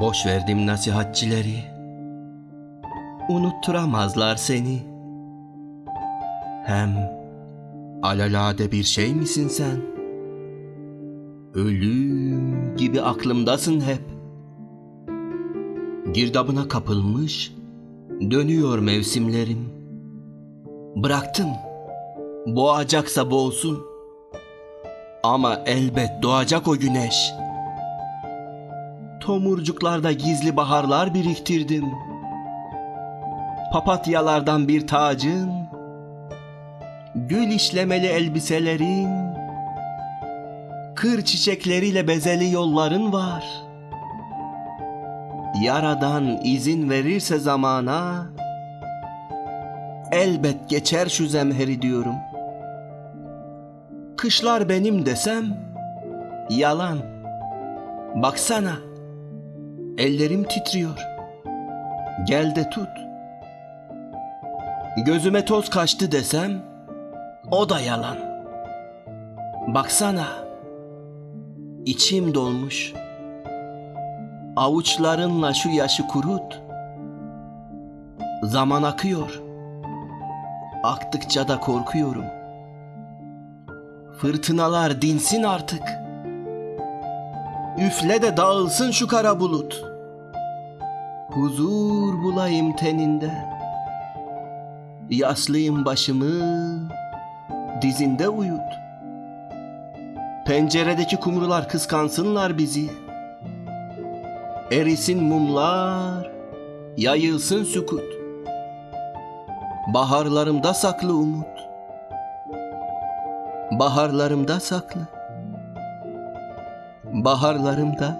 Boş verdim nasihatçileri. Unutturamazlar seni. Hem alalade bir şey misin sen? Ölüm gibi aklımdasın hep. Girdabına kapılmış, dönüyor mevsimlerim. Bıraktım, boğacaksa boğsun. Ama elbet doğacak o güneş. Tomurcuklarda gizli baharlar biriktirdim. Papatyalardan bir tacın, gül işlemeli elbiselerin, kır çiçekleriyle bezeli yolların var. Yaradan izin verirse zamana, elbet geçer şu zemheri diyorum. Kışlar benim desem, yalan. Baksana, ellerim titriyor. Gel de tut. Gözüme toz kaçtı desem, o da yalan. Baksana, içim dolmuş. Avuçlarınla şu yaşı kurut. Zaman akıyor. Aktıkça da korkuyorum. Fırtınalar dinsin artık. Üfle de dağılsın şu kara bulut. Huzur bulayım teninde. Yaslayayım başımı, dizinde uyut. Penceredeki kumrular kıskansınlar bizi. Erisin mumlar, yayılsın sükut. Baharlarımda saklı umut. Baharlarımda saklı. Baharlarımda